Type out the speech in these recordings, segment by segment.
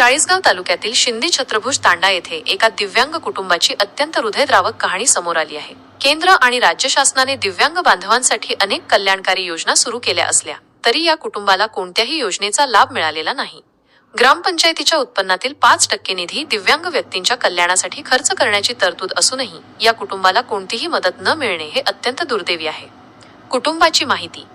चाळीसगाव तालुक्यातील शिंदे छत्रभुज तांडा येथे एका दिव्यांग कुटुंबाची अत्यंत हृदयद्रावक कहाणी समोर आली आहे. केंद्र आणि राज्य शासनाने दिव्यांग बांधवांसाठी अनेक कल्याणकारी योजना सुरू केल्या असल्या तरी या कुटुंबाला कोणत्याही योजनेचा लाभ मिळालेला नाही. ग्रामपंचायतीच्या उत्पन्नातील पाच टक्के निधी दिव्यांग व्यक्तींच्या कल्याणासाठी खर्च करण्याची तरतूद असूनही या कुटुंबाला कोणतीही मदत न मिळणे हे अत्यंत दुर्दैवी आहे. कुटुंबाची माहिती.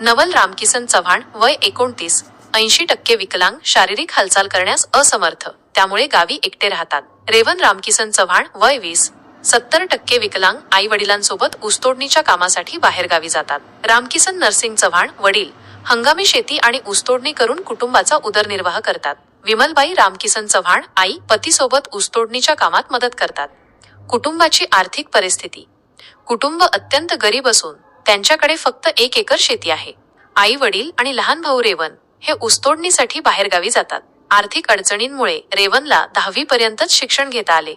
नवल रामकिसन चव्हाण वय एकोणतीस ऐंशी टक्के विकलांग शारीरिक हालचाल करण्यास असमर्थ. त्यामुळे गावी एकटे राहतात. रेवन रामकिसन चव्हाण वय वीस. सत्तर टक्के विकलांग आई वडिलांसोबत ऊसतोडणीच्या कामासाठी बाहेरगावी जातात. रामकिसन नरसिंग चव्हाण वडील. हंगामी शेती आणि ऊसतोडणी करून कुटुंबाचा उदरनिर्वाह करतात. विमलबाई रामकिसन चव्हाण आई पतीसोबत ऊसतोडणीच्या कामात मदत करतात. कुटुंबाची आर्थिक परिस्थिती. कुटुंब अत्यंत गरीब असून त्यांच्याकडे फक्त एक एकर शेती आहे. आई वडील आणि लहान भाऊ रेवन हे ऊसतोडणीसाठी बाहेरगावी जातात. आर्थिक अडचणींमुळे रेवनला दहावी पर्यंतच शिक्षण घेता आले.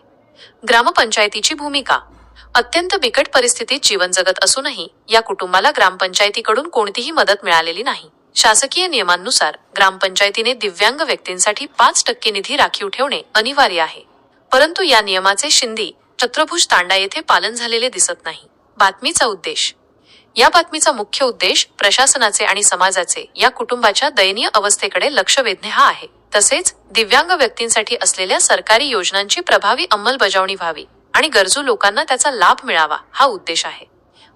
ग्रामपंचायतीची भूमिका. अत्यंत बिकट परिस्थितीत जीवन जगत असूनही या कुटुंबाला ग्रामपंचायतीकडून कोणतीही मदत मिळालेली नाही. शासकीय नियमांनुसार ग्रामपंचायतीने दिव्यांग व्यक्तींसाठी पाच टक्के निधी राखीव ठेवणे अनिवार्य आहे. परंतु या नियमाचे शिंदी छत्रभुज तांडा येथे पालन झालेले दिसत नाही. बातमीचा उद्देश. या बातमीचा मुख्य उद्देश प्रशासनाचे आणि समाजाचे या कुटुंबाच्या दयनीय अवस्थेकडे लक्ष वेधणे हा आहे. तसेच दिव्यांग व्यक्तींसाठी असलेल्या सरकारी योजनांची प्रभावी अंमलबजावणी व्हावी आणि गरजू लोकांना त्याचा लाभ मिळावा हा उद्देश आहे.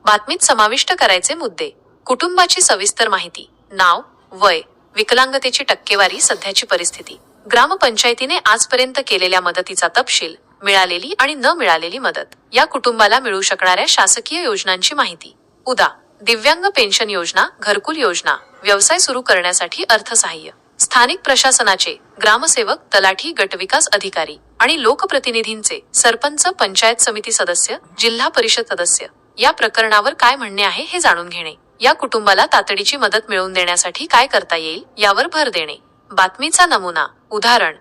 बातमीत समाविष्ट करायचे मुद्दे. कुटुंबाची सविस्तर माहिती नाव वय विकलांगतेची टक्केवारी सध्याची परिस्थिती ग्रामपंचायतीने आजपर्यंत केलेल्या मदतीचा तपशील मिळालेली आणि न मिळालेली मदत या कुटुंबाला मिळू शकणाऱ्या शासकीय योजनांची माहिती. उदा दिव्यांग पेन्शन योजना घरकुल योजना व्यवसाय सुरू करण्यासाठी अर्थसहाय्य. स्थानिक प्रशासनाचे ग्रामसेवक तलाठी गटविकास अधिकारी आणि लोकप्रतिनिधींचे सरपंच पंचायत समिती सदस्य जिल्हा परिषद सदस्य. या प्रकरणावर काय म्हणणे आहे हे जाणून घेणे. या कुटुंबाला तातडीची मदत मिळवून देण्यासाठी काय करता येईल यावर भर देणे. बातमीचा नमुना उदाहरण.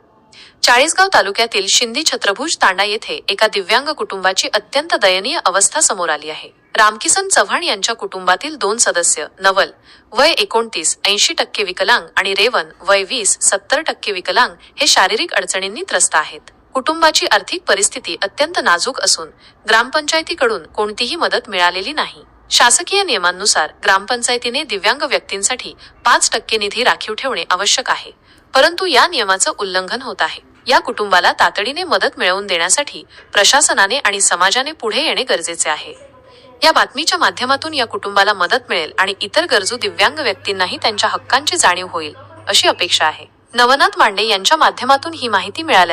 चाळीसगाव तालुक्यातील शिंदी छत्रभुज तांडा येथे एका दिव्यांग कुटुंबाची अत्यंत दयनीय अवस्था समोर आली आहे. रामकिसन चव्हाण यांच्या कुटुंबातील दोन सदस्य नवल वय एकोणतीस ऐंशी टक्के विकलांग आणि रेवन वय वीस सत्तर टक्के विकलांग हे शारीरिक अडचणींनी त्रस्त आहेत. कुटुंबाची आर्थिक परिस्थिती अत्यंत नाजूक असून ग्रामपंचायतीकडून कोणतीही मदत मिळालेली नाही. शासकीय नियमांनुसार ग्रामपंचायतीने दिव्यांग व्यक्तींसाठी पाच टक्के निधी राखीव ठेवणे आवश्यक आहे. परंतु या नियमाचं उल्लंघन होत आहे. या कुटुंबाला तातडीने मदत मिळवून देण्यासाठी प्रशासनाने आणि समाजाने पुढे येणे गरजेचे आहे. या बातमीच्या माध्यमातून या कुटुंबाला मदत मिळेल आणि इतर गरजू दिव्यांग व्यक्तींनाही त्यांच्या हक्कांची जाणीव होईल अशी अपेक्षा आहे. नवनाथ मांडे यांच्या माध्यमातून ही माहिती मिळाल्या